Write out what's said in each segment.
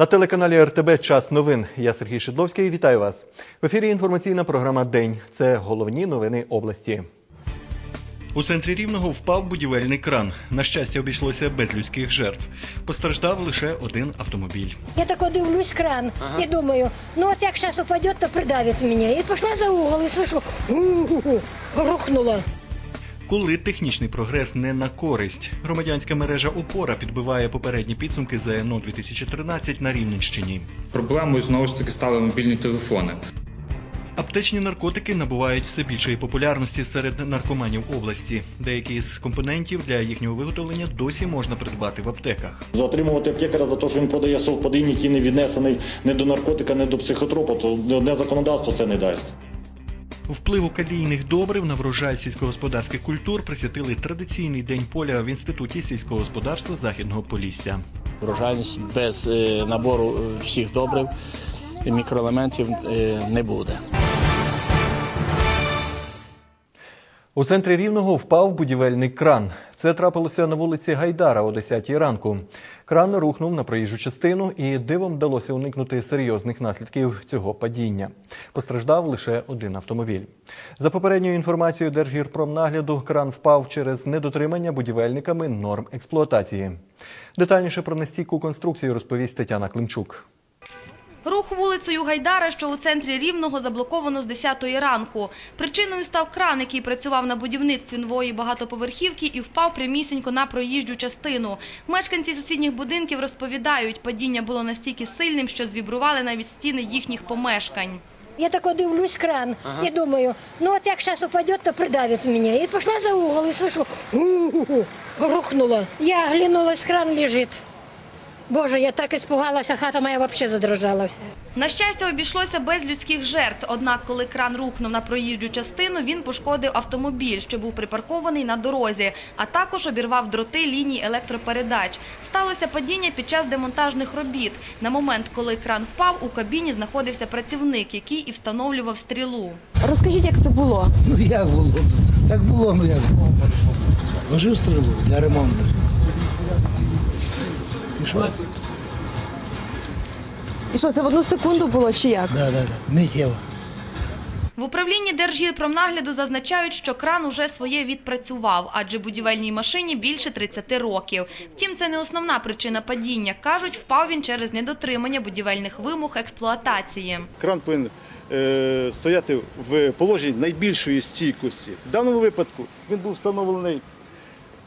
На телеканалі РТБ Час новин. Я Сергій Шедловський. Вітаю вас. В ефірі інформаційна програма День. Це головні новини області. У центрі рівного впав будівельний кран. На щастя, обійшлося без людських жертв. Постраждав лише один автомобіль. Я так дивлюсь кран и думаю, ну вот як сейчас упадет, то придавит меня. И пошла за угол и слышу, рухнула. Коли технічний прогрес не на користь, громадянська мережа опора підбиває попередні підсумки ЗНО 2013 на Рівненщині. Проблемою знову ж таки стали мобільні телефони. Аптечні наркотики набувають все більшої популярності серед наркоманів області. Деякі з компонентів для їхнього виготовлення досі можна придбати в аптеках. Затримувати аптекаря за те, що він продає совпадин, який не віднесений не до наркотика, не до психотропа, то одне законодавство це не дасть. Впливу калійних добрив на врожай сільськогосподарських культур присвятили традиційний день поля в інституті сільського господарства Західного Полісся. Врожайність без е, набору е, всіх добрив і мікроелементів е, не буде. У центрі рівного впав будівельний кран. Це трапилося на вулиці Гайдара о 10 ранку. Кран рухнув на проїжджу частину і дивом вдалося уникнути серйозних наслідків цього падіння. Постраждав лише один автомобіль. За попередньою інформацією Держгірпромнагляду, кран впав через недотримання будівельниками норм експлуатації. Детальніше про нестійку конструкцію розповість Тетяна Климчук. Рух вулицею Гайдара, що у центрі Рівного, заблоковано з 10-ї ранку. Причиною став кран, який працював на будівництві нової багатоповерхівки і впав прямісінько на проїжджу частину. Мешканці сусідніх будинків розповідають, падіння було настільки сильним, що звібрували навіть стіни їхніх помешкань. Я так дивлюсь кран и думаю, ну вот як сейчас упадет, то придавит меня. И пошла за угол и слышу, рухнула. Я оглянулась, кран лежит. Боже, я так испугалась, а хата моя вообще задрожалася. На щастя, обійшлося без людських жертв. Однак, коли кран рухнув на проїжджу частину, він пошкодив автомобіль, що був припаркований на дорозі, а також обірвав дроти ліній електропередач. Сталося падіння під час демонтажних робіт. На момент, коли кран впав, у кабіні знаходився працівник, який і встановлював стрілу. Розкажіть, як це було? Ну як було? Так було, ну як було. Ложив стрілу для ремонту. І що? І що, це в одну секунду було чи як? Да, да, да. Миттєво. В управлінні Держгірпромнагляду зазначають, що кран уже своє відпрацював, адже будівельній машині більше 30 років. Втім, це не основна причина падіння. Кажуть, впав він через недотримання будівельних вимог експлуатації. кран повинен е, стояти в положенні найбільшої стійкості. В даному випадку він був встановлений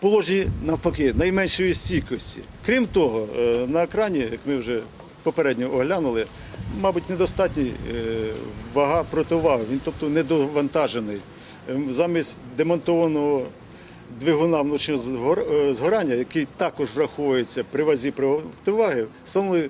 в положенні навпаки найменшої стійкості. Крім того, е, на екрані, як ми вже попередньо оглянули, мабуть, недостатній е, вага противаги, він тобто недовантажений. Е, Замість демонтованого двигуна внучного е, згорання, який також враховується при вазі противаги, встановили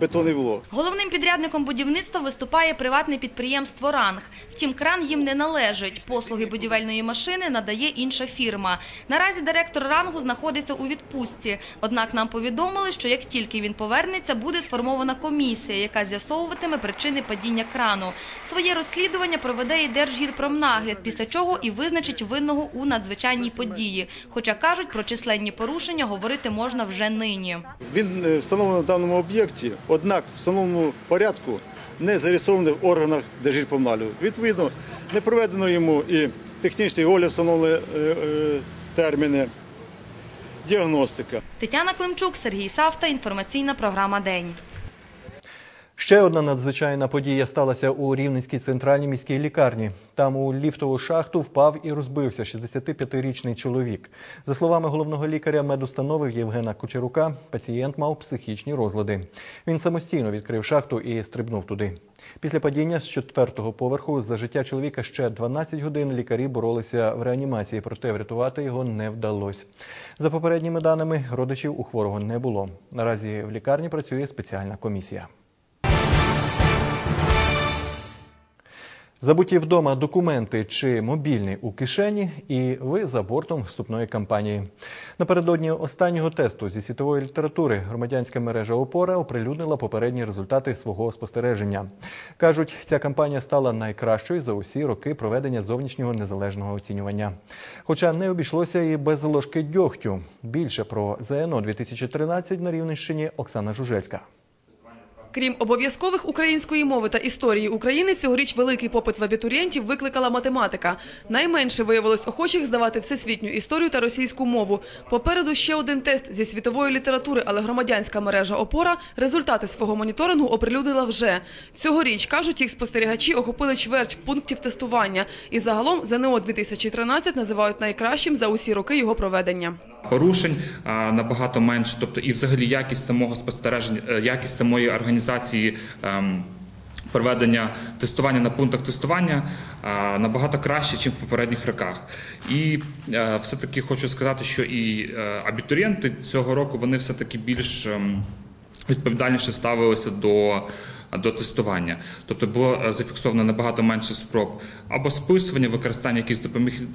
бетонний блок. Головним підрядником будівництва виступає приватне підприємство «Ранг». Втім, кран їм не належить. Послуги будівельної машини надає інша фірма. Наразі директор «Рангу» знаходиться у відпустці. Однак нам повідомили, що як тільки він повернеться, буде сформована комісія, яка з'ясовуватиме причини падіння крану. Своє розслідування проведе і Держгірпромнагляд, після чого і визначить винного у надзвичайній події. Хоча кажуть, про численні порушення говорити можна вже нині. Він е, встановлений на даному об'єкті, однак в встановленому порядку не зареєстрований в органах Держгірпомнагляду. Відповідно, не проведено йому і технічний огляд встановлені е, е, терміни, діагностика. Тетяна Климчук, Сергій Савта. Інформаційна програма «День». Ще одна надзвичайна подія сталася у Рівненській центральній міській лікарні. Там у ліфтову шахту впав і розбився 65-річний чоловік. За словами головного лікаря медустанови Євгена Кучерука, пацієнт мав психічні розлади. Він самостійно відкрив шахту і стрибнув туди. Після падіння з четвертого поверху за життя чоловіка ще 12 годин лікарі боролися в реанімації, проте врятувати його не вдалося. За попередніми даними, родичів у хворого не було. Наразі в лікарні працює спеціальна комісія. Забуті вдома документи чи мобільний у кишені, і ви за бортом вступної кампанії. Напередодні останнього тесту зі світової літератури громадянська мережа Опора оприлюднила попередні результати свого спостереження. Кажуть, ця кампанія стала найкращою за усі роки проведення зовнішнього незалежного оцінювання. Хоча не обійшлося і без ложки дьогтю. Більше про ЗНО 2013 на Рівненщині Оксана Жужельська. Крім обов'язкових української мови та історії України, цьогоріч великий попит в абітурієнтів викликала математика. Найменше виявилось охочих здавати всесвітню історію та російську мову. Попереду ще один тест зі світової літератури, але громадянська мережа «Опора» результати свого моніторингу оприлюднила вже. Цьогоріч, кажуть, їх спостерігачі охопили чверть пунктів тестування. І загалом ЗНО 2013 називають найкращим за усі роки його проведення. Порушень набагато менше, тобто і взагалі якість самого спостереження, е, якість самої організації. ем, Проведення тестування на пунктах тестування набагато краще, ніж в попередніх роках. І е, все-таки хочу сказати, що і е, абітурієнти цього року вони все-таки більш ем, відповідальніше ставилися до, до тестування. Тобто було е, зафіксовано набагато менше спроб або списування, використання якихось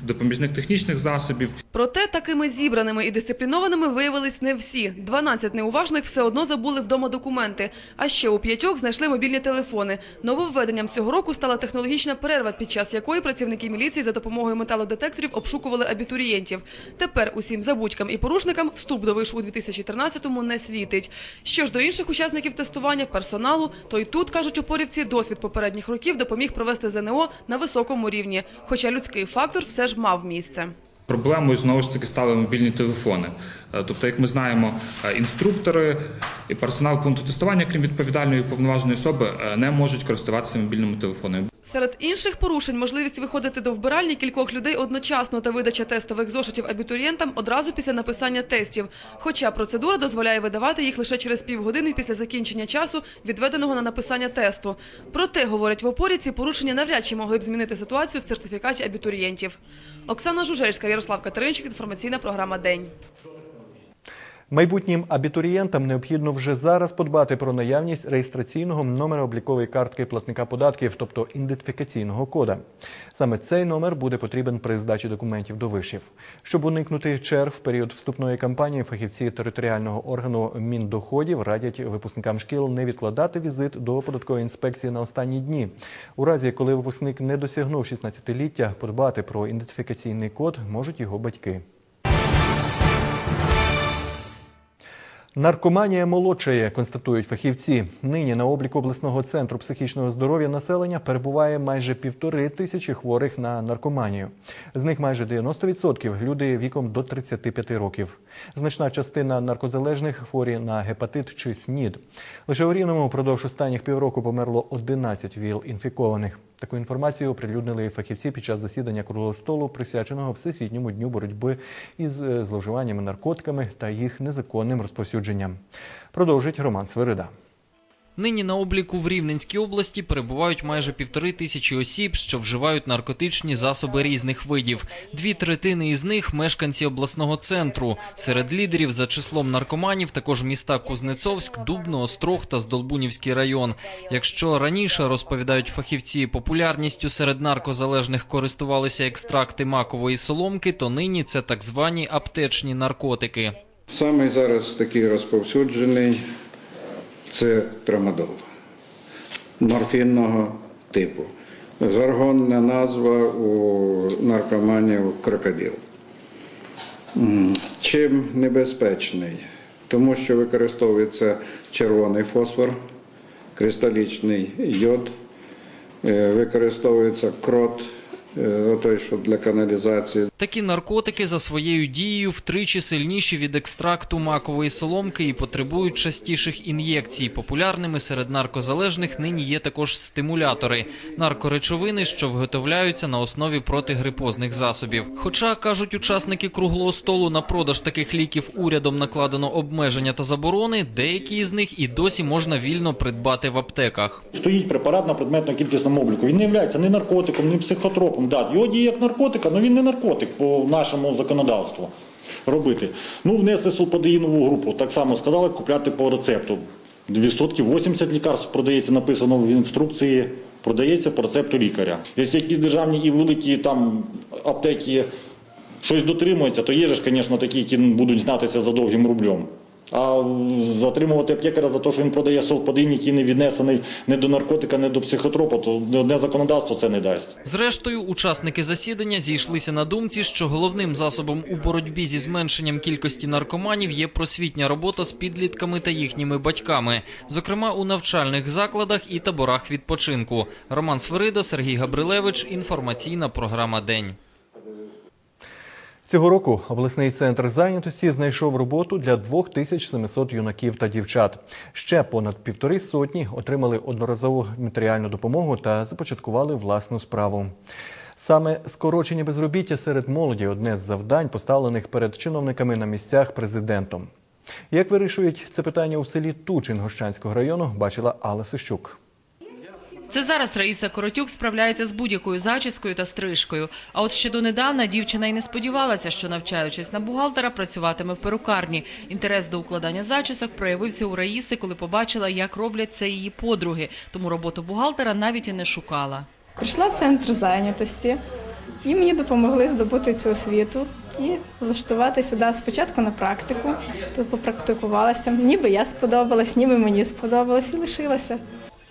допоміжних технічних засобів, Проте такими зібраними і дисциплінованими виявились не всі. 12 неуважних все одно забули вдома документи. А ще у п'ятьох знайшли мобільні телефони. Нововведенням цього року стала технологічна перерва, під час якої працівники міліції за допомогою металодетекторів обшукували абітурієнтів. Тепер усім забудькам і порушникам вступ до вишу у 2013-му не світить. Що ж до інших учасників тестування, персоналу, то й тут, кажуть упорівці, досвід попередніх років допоміг провести ЗНО на високому рівні. Хоча людський фактор все ж мав місце. Проблемою знову ж таки стали мобільні телефони. Е, Тобто, як ми знаємо, е, інструктори і персонал пункту тестування, крім відповідальної і повноваженої особи, е, не можуть користуватися мобільними телефонами. Серед інших порушень можливість виходити до вбиральні кількох людей одночасно та видача тестових зошитів абітурієнтам одразу після написання тестів. Хоча процедура дозволяє видавати їх лише через півгодини після закінчення часу, відведеного на написання тесту. Проте, говорять в опорі, ці порушення навряд чи могли б змінити ситуацію в сертифікаті абітурієнтів. Оксана Жужельська, Ярослав Катеринчик, інформаційна програма День. Майбутнім абітурієнтам необхідно вже зараз подбати про наявність реєстраційного номера облікової картки платника податків, тобто ідентифікаційного кода. Саме цей номер буде потрібен при здачі документів до вишів. Щоб уникнути черг в період вступної кампанії, фахівці територіального органу Міндоходів радять випускникам шкіл не відкладати візит до податкової інспекції на останні дні. У разі, коли випускник не досягнув 16-ліття, подбати про ідентифікаційний код можуть його батьки. Наркоманія молодшає, констатують фахівці. Нині на обліку обласного центру психічного здоров'я населення перебуває майже півтори тисячі хворих на наркоманію. З них майже 90% – люди віком до 35 років. Значна частина наркозалежних хворі на гепатит чи СНІД. Лише у Рівному впродовж останніх півроку померло 11 ВІЛ-інфікованих. Таку інформацію оприлюднили фахівці під час засідання круглого столу, присвяченого Всесвітньому дню боротьби із е, зловживаннями наркотиками та їх незаконним розповсюдженням. Продовжить Роман Свирида. Нині на обліку в Рівненській області перебувають майже півтори тисячі осіб, що вживають наркотичні засоби різних видів. Дві третини із них мешканці обласного центру. Серед лідерів за числом наркоманів також міста Кузнецовськ, Дубно, Острог та Здолбунівський район. Якщо раніше розповідають фахівці, популярністю серед наркозалежних користувалися екстракти макової соломки, то нині це так звані аптечні наркотики. Саме зараз такий розповсюджений це трамадол морфінного типу. Жаргонна назва у наркоманів крокодил. Чим небезпечний? Тому що використовується червоний фосфор, кристалічний йод, е, використовується крот, той, що для каналізації. Такі наркотики за своєю дією втричі сильніші від екстракту макової соломки і потребують частіших ін'єкцій. Популярними серед наркозалежних нині є також стимулятори – наркоречовини, що виготовляються на основі протигрипозних засобів. Хоча, кажуть учасники круглого столу, на продаж таких ліків урядом накладено обмеження та заборони, деякі із них і досі можна вільно придбати в аптеках. Стоїть препарат на предметно-кількісному обліку. Він не є ні наркотиком, ні психотропом. Да, його діє як наркотик, але він не наркотик по нашому законодавству робити. Ну, внесли сульпадеїнову групу. Так само сказали, купляти по рецепту. Відсотків 80 лікарств продається, написано в інструкції, продається по рецепту лікаря. Якщо якісь державні і великі там аптеки щось дотримуються, то є ж, звісно, такі, які будуть знатися за довгим рублем. А затримувати аптекаря за те, що він продає совпадин, який не віднесений не до наркотика, не до психотропу, то одне законодавство це не дасть. Зрештою, учасники засідання зійшлися на думці, що головним засобом у боротьбі зі зменшенням кількості наркоманів є просвітня робота з підлітками та їхніми батьками, зокрема у навчальних закладах і таборах відпочинку. Роман Сверида, Сергій Габрилевич. Інформаційна програма День. Цього року обласний центр зайнятості знайшов роботу для 2700 юнаків та дівчат. Ще понад півтори сотні отримали одноразову матеріальну допомогу та започаткували власну справу. Саме скорочення безробіття серед молоді одне з завдань, поставлених перед чиновниками на місцях президентом. Як вирішують це питання у селі Тучин Гощанського району, бачила Алла Сищук. Це зараз Раїса Коротюк справляється з будь-якою зачіскою та стрижкою. А от ще донедавна дівчина й не сподівалася, що навчаючись на бухгалтера, працюватиме в перукарні. Інтерес до укладання зачісок проявився у Раїси, коли побачила, як роблять це її подруги. Тому роботу бухгалтера навіть і не шукала. Прийшла в центр зайнятості, і мені допомогли здобути цю освіту і влаштувати сюди спочатку на практику. Тут попрактикувалася. Ніби я сподобалась, ніби мені сподобалось і лишилася.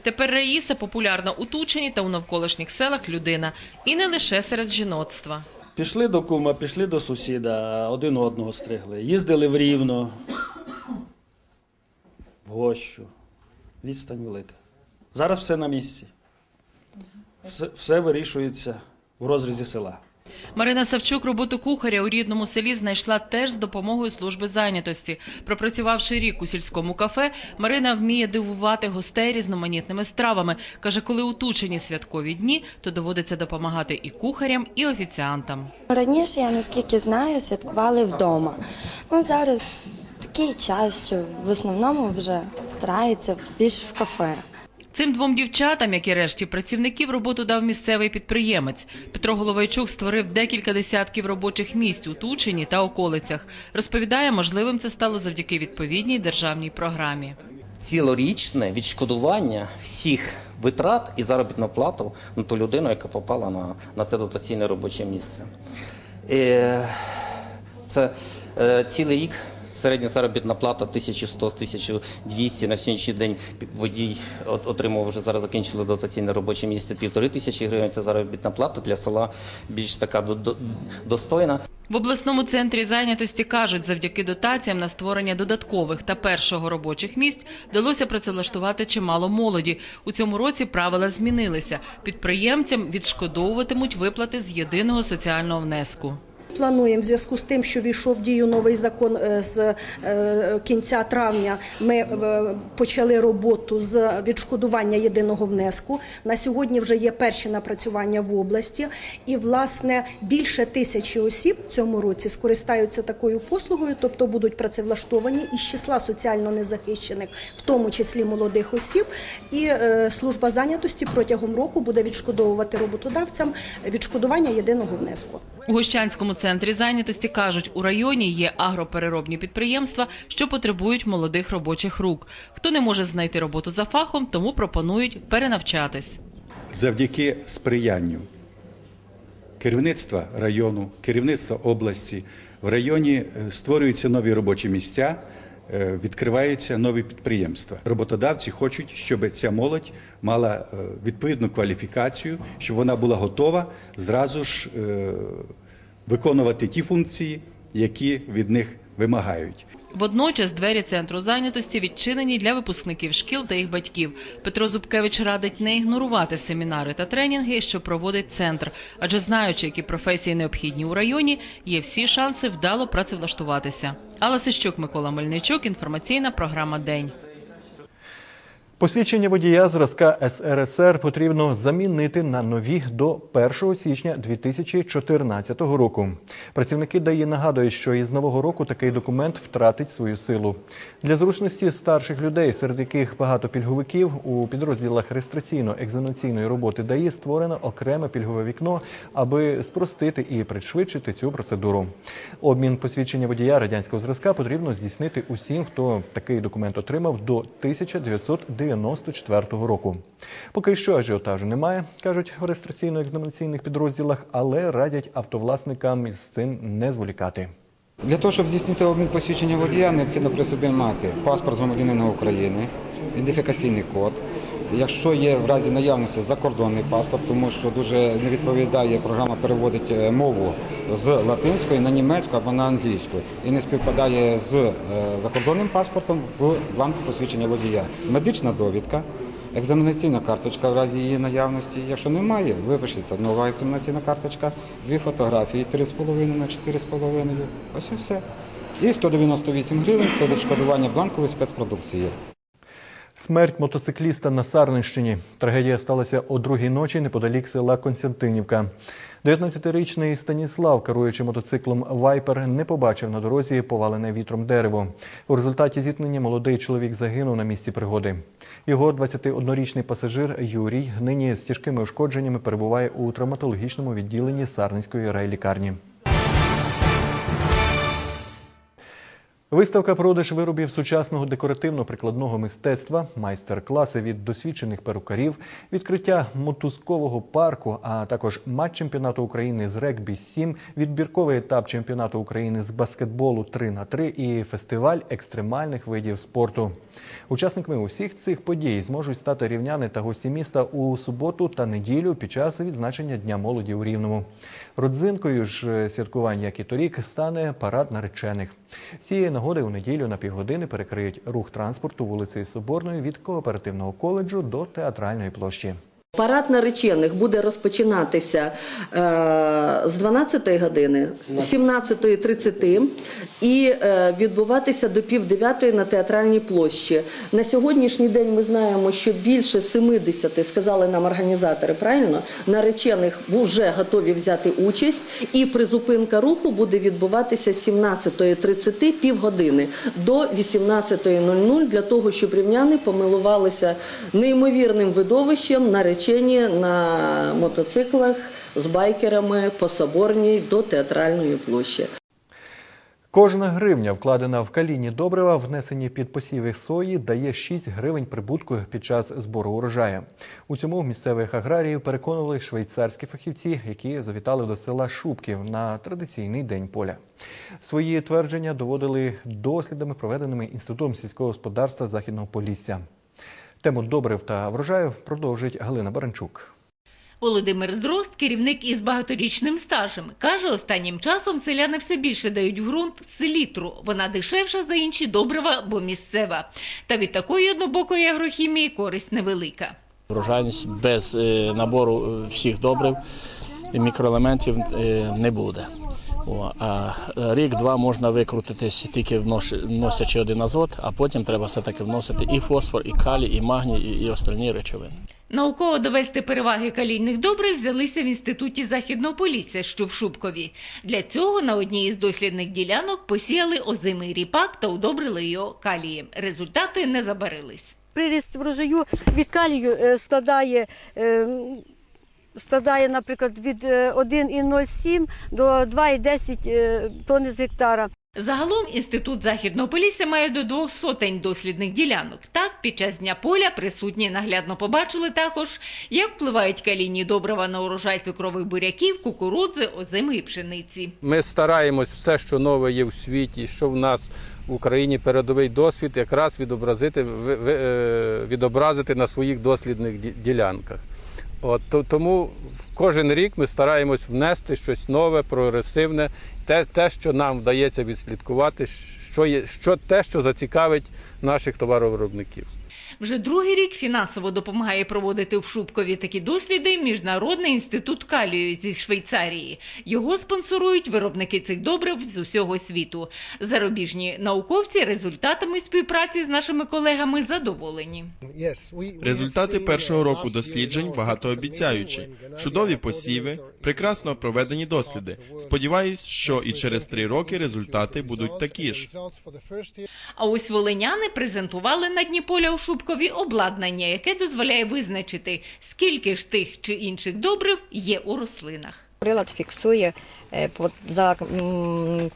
Тепер Раїса популярна у Тучині та у навколишніх селах людина. І не лише серед жіноцтва. Пішли до кума, пішли до сусіда, один одного стригли. Їздили в Рівно, в Гощу. Відстань велика. Зараз все на місці. Все, все вирішується в розрізі села. Марина Савчук роботу кухаря у рідному селі знайшла теж з допомогою служби зайнятості. Пропрацювавши рік у сільському кафе, Марина вміє дивувати гостей різноманітними стравами. Каже, коли у Тучині святкові дні, то доводиться допомагати і кухарям, і офіціантам. Раніше, я наскільки знаю, святкували вдома. Ну, зараз такий час, що в основному вже стараються більш в кафе. Цим двом дівчатам, як і решті працівників, роботу дав місцевий підприємець. Петро Головайчук створив декілька десятків робочих місць у Тучині та околицях. Розповідає, можливим це стало завдяки відповідній державній програмі. цілорічне відшкодування всіх витрат і заробітну плату на ту людину, яка попала на, на це дотаційне робоче місце. Е, Це е, цілий рік. Середня заробітна плата 1100-1200. На сьогоднішній день водій от- отримав вже зараз закінчили дотаційне робоче місце півтори тисячі гривень. Це заробітна плата для села більш така до- до- достойна. В обласному центрі зайнятості кажуть, завдяки дотаціям на створення додаткових та першого робочих місць вдалося працевлаштувати чимало молоді. У цьому році правила змінилися. Підприємцям відшкодовуватимуть виплати з єдиного соціального внеску. Плануємо в зв'язку з тим, що війшов в дію новий закон е, з е, кінця травня. Ми е, почали роботу з відшкодування єдиного внеску. На сьогодні вже є перші напрацювання в області, і власне більше тисячі осіб в цьому році скористаються такою послугою, тобто будуть працевлаштовані із числа соціально незахищених, в тому числі молодих осіб. І служба зайнятості протягом року буде відшкодовувати роботодавцям відшкодування єдиного внеску. У Гощанському центрі зайнятості кажуть, у районі є агропереробні підприємства, що потребують молодих робочих рук. Хто не може знайти роботу за фахом, тому пропонують перенавчатись. завдяки сприянню керівництва району, керівництва області в районі е, створюються нові робочі місця, відкриваються нові підприємства. Роботодавці хочуть, щоб ця молодь мала е, відповідну кваліфікацію, щоб вона була готова зразу ж е, виконувати ті функції, які від них вимагають. Водночас двері центру зайнятості відчинені для випускників шкіл та їх батьків. Петро Зубкевич радить не ігнорувати семінари та тренінги, що проводить центр, адже знаючи, які професії необхідні у районі, є всі шанси вдало працевлаштуватися. Алла Сищук, Микола Мельничук. Інформаційна програма День. Посвідчення водія зразка СРСР потрібно замінити на нові до 1 січня 2014 року. Працівники ДАІ нагадують, що із нового року такий документ втратить свою силу. Для зручності старших людей, серед яких багато пільговиків, у підрозділах реєстраційно-екзаменаційної роботи ДАІ створено окреме пільгове вікно, аби спростити і пришвидшити цю процедуру. Обмін посвідчення водія радянського зразка потрібно здійснити усім, хто такий документ отримав до 1994 року. Поки що ажіотажу немає, кажуть в реєстраційно-екзаменаційних підрозділах, але радять автовласникам з цим не зволікати. Для того, щоб здійснити обмін посвідчення водія, необхідно при собі мати паспорт громадянина України, ідентифікаційний код. Якщо є в разі наявності закордонний паспорт, тому що дуже не відповідає, програма переводить е, мову з латинської на німецьку або на англійську і не співпадає з е, закордонним паспортом в бланку посвідчення водія. Медична довідка, екзаменаційна карточка в разі її наявності. Якщо немає, випишеться нова екзаменаційна карточка, дві фотографії 3,5 на 4,5. Ось і все. І 198 гривень це відшкодування бланкової спецпродукції. Смерть мотоцикліста на Сарненщині. Трагедія сталася о другій ночі неподалік села Константинівка. 19-річний Станіслав, керуючи мотоциклом Вайпер, не побачив на дорозі повалене вітром дерево. У результаті зіткнення молодий чоловік загинув на місці пригоди. Його 21-річний пасажир Юрій нині з тяжкими ушкодженнями перебуває у травматологічному відділенні Сарненської райлікарні. Виставка продаж виробів сучасного декоративно-прикладного мистецтва, майстер-класи від досвідчених перукарів, відкриття мотузкового парку, а також матч чемпіонату України з регбі 7, відбірковий етап чемпіонату України з баскетболу 3 на 3 і фестиваль екстремальних видів спорту. Учасниками усіх цих подій зможуть стати рівняни та гості міста у суботу та неділю під час відзначення Дня молоді у Рівному. Родзинкою ж е, святкувань, як і торік, стане парад наречених. Цієї нагоди у неділю на півгодини перекриють рух транспорту вулицею Соборної від кооперативного коледжу до театральної площі. Парад наречених буде розпочинатися е, з 12 години, 17.30 і е, відбуватися до пів дев'ятої на театральній площі. На сьогоднішній день ми знаємо, що більше 70, сказали нам організатори, правильно, наречених вже готові взяти участь, і призупинка руху буде відбуватися з 17.30 півгодини до 18.00 для того, щоб рівняни помилувалися неймовірним видовищем наречені на мотоциклах з байкерами по Соборній до театральної площі. Кожна гривня, вкладена в калійні добрива, внесені під посіви сої, дає 6 гривень прибутку під час збору урожаю. У цьому місцевих аграріїв переконували швейцарські фахівці, які завітали до села Шубків на традиційний день поля. Свої твердження доводили дослідами, проведеними Інститутом сільського господарства Західного Полісся. Тему добрив та врожаю продовжить Галина Баранчук. Володимир Дрозд, керівник із багаторічним стажем, каже, останнім часом селяни все більше дають в ґрунт селітру. Вона дешевша за інші добрива, бо місцева. Та від такої однобокої агрохімії користь невелика. Врожайність без е, набору е, всіх добрив мікроелементів е, не буде. О, а рік-два можна викрутитись тільки вносячи один азот, а потім треба все-таки вносити і фосфор, і калій, і магній, і, і остальні речовини. Науково довести переваги калійних добрив взялися в інституті Західного Полісся, що в Шубкові. Для цього на одній із дослідних ділянок посіяли озимий ріпак та удобрили його калієм. Результати не забарились. Приріст врожаю від калію е, складає, е, складає, наприклад, від е, 1,07 до 2,10 е, тонни з гектара. Загалом інститут Західного Полісся має до двох сотень дослідних ділянок. Так, під час дня поля присутні наглядно побачили також, як впливають калійні добрива на урожай цукрових буряків, кукурудзи, озими і пшениці. Ми стараємось все, що нове є в світі, що в нас в Україні передовий досвід, якраз відобразити, е, відобразити на своїх дослідних ді- ділянках. От, то- тому кожен рік ми стараємось внести щось нове, прогресивне, те, те що нам вдається відслідкувати, що, є, що те, що зацікавить наших товаровиробників. Вже другий рік фінансово допомагає проводити в Шубкові такі досліди Міжнародний інститут калію зі Швейцарії. Його спонсорують виробники цих добрив з усього світу. Зарубіжні науковці результатами співпраці з нашими колегами задоволені. Результати першого року досліджень багатообіцяючі. Чудові посіви, прекрасно проведені досліди. Сподіваюсь, що і через три роки результати будуть такі ж. А ось волиняни презентували на дні поля у Шубкові обладнання, яке дозволяє визначити, скільки ж тих чи інших добрив є у рослинах. Прилад фіксує е, за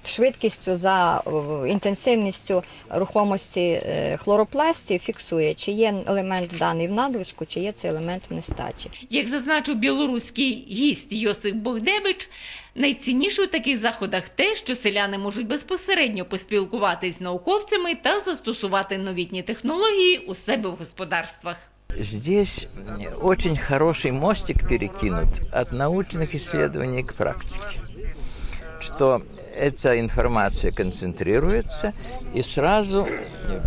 швидкістю, за інтенсивністю рухомості е, хлоропласті, фіксує, чи є елемент даний в надлишку, чи є цей елемент в нестачі. Як зазначив білоруський гість Йосип Богдевич, найцінніше у таких заходах те, що селяни можуть безпосередньо поспілкуватись з науковцями та застосувати новітні технології у себе в господарствах. Здесь очень хороший мостик перекинут от научных исследований к практике, что эта информация концентрируется и сразу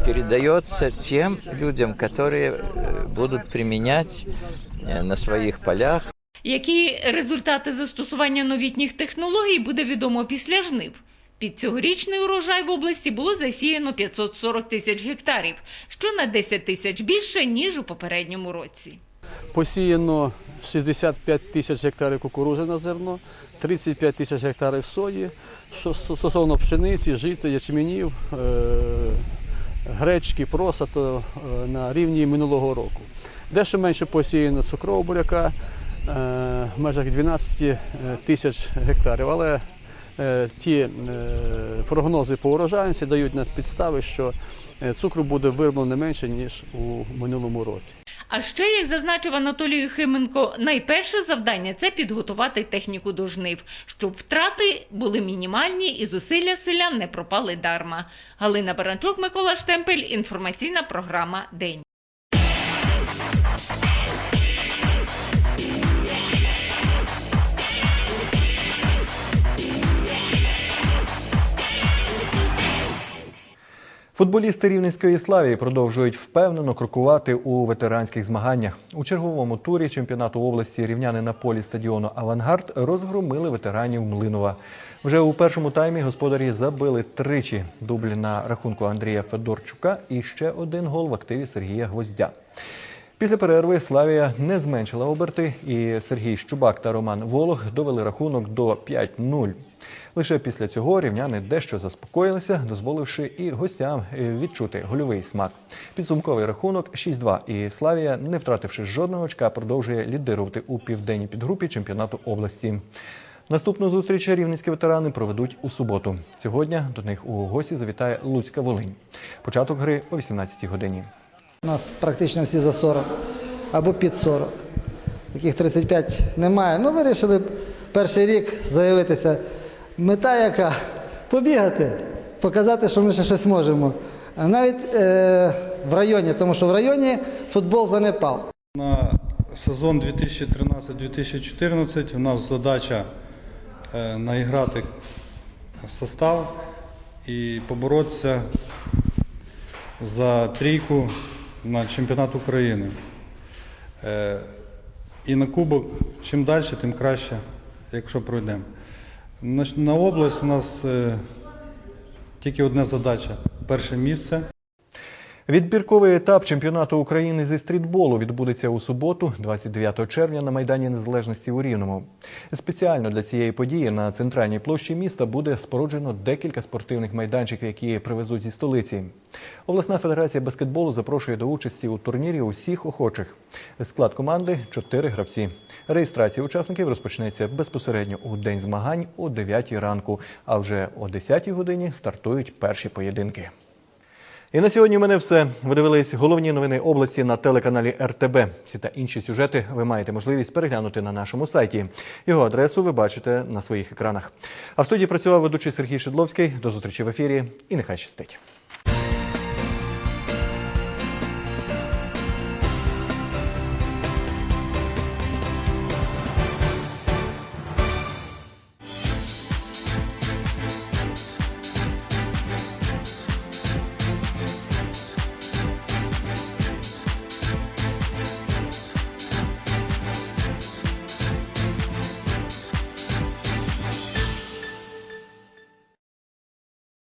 передается тем людям, которые э, будут применять э, на своих полях Які результати застосування новітніх технологій буде відомо після жнив. Під цьогорічний урожай в області було засіяно 540 тисяч гектарів, що на 10 тисяч більше, ніж у попередньому році. Посіяно 65 тисяч гектарів кукурузи на зерно, 35 тисяч гектарів сої. Що стосовно пшениці, жита, ячменів, е, гречки, проса, то е, на рівні минулого року. Дещо менше посіяно цукрового буряка е, в межах 12 тисяч гектарів. Але ті е, прогнози по урожайності дають на підстави, що е, цукру буде вироблено не менше, ніж у минулому році. А ще, як зазначив Анатолій Юхименко, найперше завдання це підготувати техніку до жнив, щоб втрати були мінімальні і зусилля селян не пропали дарма. Галина Баранчук, Микола Штемпель, інформаційна програма День. Футболісти Рівненської Славії продовжують впевнено крокувати у ветеранських змаганнях. У черговому турі чемпіонату області рівняни на полі стадіону Авангард розгромили ветеранів Млинова. Вже у першому таймі господарі забили тричі дубль на рахунку Андрія Федорчука і ще один гол в активі Сергія Гвоздя. Після перерви Славія не зменшила оберти, і Сергій Щубак та Роман Волох довели рахунок до 5-0. Лише після цього рівняни дещо заспокоїлися, дозволивши і гостям е, відчути гольовий смак. Підсумковий рахунок 6-2, і Славія, не втративши жодного очка, продовжує лідирувати у південній підгрупі чемпіонату області. Наступну зустріч рівненські ветерани проведуть у суботу. Сьогодні до них у гості завітає Луцька Волинь. Початок гри о 18-й годині. У нас практично всі за 40 або під 40. Таких 35 немає. Ну, вирішили перший рік заявитися. Мета яка? Побігати, показати, що ми ще щось можемо. Навіть е, в районі, тому що в районі футбол занепав. На сезон 2013-2014 у нас задача е, наіграти состав і поборотися за трійку на чемпіонат України. Е, І на кубок чим далі, тим краще, якщо пройдемо. На, область у нас е, тільки одна задача перше місце. Відбірковий етап чемпіонату України зі стрітболу відбудеться у суботу, 29 червня, на Майдані Незалежності у Рівному. Спеціально для цієї події на центральній площі міста буде споруджено декілька спортивних майданчиків, які привезуть зі столиці. Обласна федерація баскетболу запрошує до участі у турнірі усіх охочих. Склад команди чотири гравці. Реєстрація учасників розпочнеться безпосередньо у день змагань о 9 ранку, а вже о 10 годині стартують перші поєдинки. І на сьогодні в мене все. Ви дивились головні новини області на телеканалі РТБ. Ці та інші сюжети ви маєте можливість переглянути на нашому сайті. Його адресу ви бачите на своїх екранах. А в студії працював ведучий Сергій Шедловський. До зустрічі в ефірі і нехай щастить.